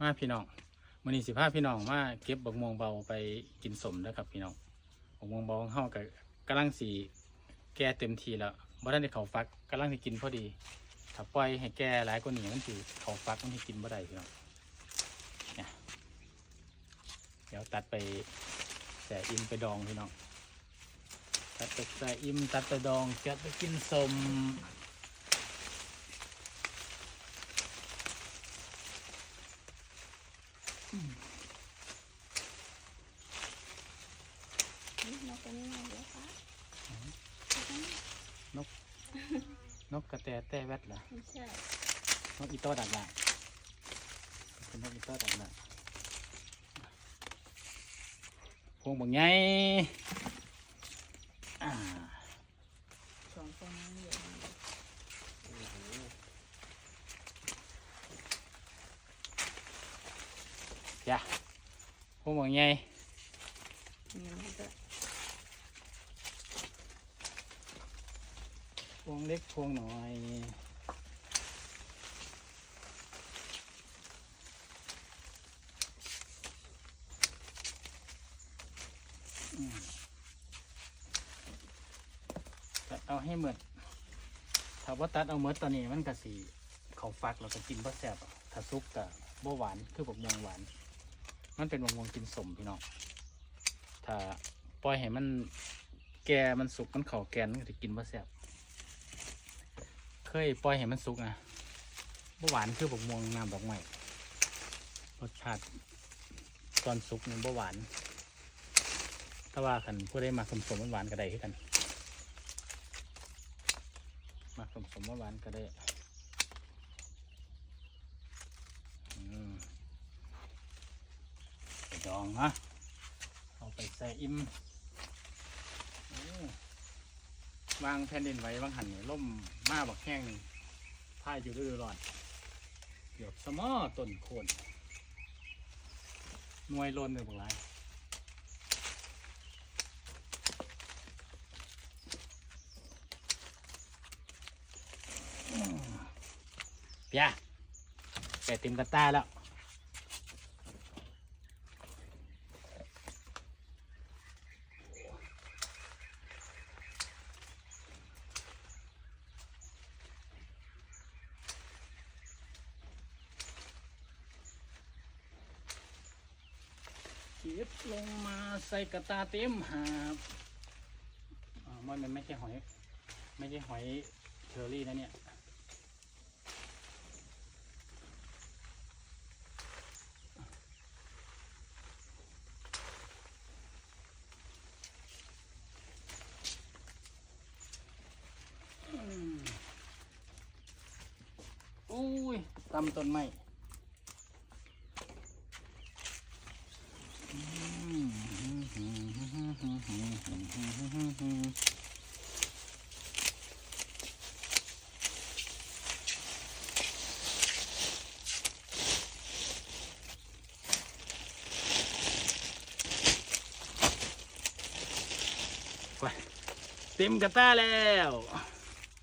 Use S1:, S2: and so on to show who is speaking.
S1: มาพี่น้องมื้อนี้สิพาพี่น้องมาเก็บบักม่วงเบาไปกินสมเด้อครับพี่น้องบักม่วงเบาของเฮาก็กำลังสิแก่เต็มทีแล้วบ่ทันได้เขาฟักกำลังสิกินพอดี ถ้าปล่อยให้แก่หลายกว่านี้มันสิเขาฟักมันสิกินบ่ได้พี่น้องเนี่ยเดี๋ยวตัดไปแส่อิมไปดองพี่น้องตัดไปแส่อิมตัดไปดองเก็บไปกินสม
S2: นี่นกตัวนี้มาเยอะค่ะ
S1: นกกระแตแต่แวดเหรอ
S2: ไม่ใช่
S1: นกอีโต้ดักหน้าเป็นนกอีโต้ดักหน้าพวงบางไงอ่า
S2: สองตัวนี้เยอะมาก
S1: จ้ะพวงบางไง
S2: นี่มันก็
S1: พวงเล็กพวงหน้อยตัดเอาให้หมดถ้าว่าตัดเอาหมดตอนนี้มันกะสีเขาฟักเราก็กินบ่แซ่บอะถ้าซุปกับบ่หวานคือบักม่วงหวาน มันเป็นบักม่วงกินสมพี่น้อง ถ้าปล่อยให้มันแก่มันสุกมันเข่าแกนมันก็จะกินบ่แซ่บเคยปล่อยให้มันสุกนะบ่หวานคือบกม่วงน้ำดอกไม้รสชาติตอนสุกมันบ่หวานถ้าว่าคันผู้ได้มาสมสมหวานก็ได้คือกัน มาสมสมหวานก็ได้อืมไปด องนะเอาไปใส่อิ่มวางแผ่นดินไว้วางหันนี่ล่มมาบักแห้งพายอยู่ฤดูร้อนเกือบสมอต้นโคนหน่วยโลนเลยบอกไรเปียแกเต็มกระต้าแล้ว เก็บลงมาใส่กระตาเต็มหาบอ่ามันมันไม่ใช่หอย ไม่ใช่หอยเชอรี่นะเนี่ยอุ้ยตำต้นไม้ ไป เต็มกระต้าแล้ว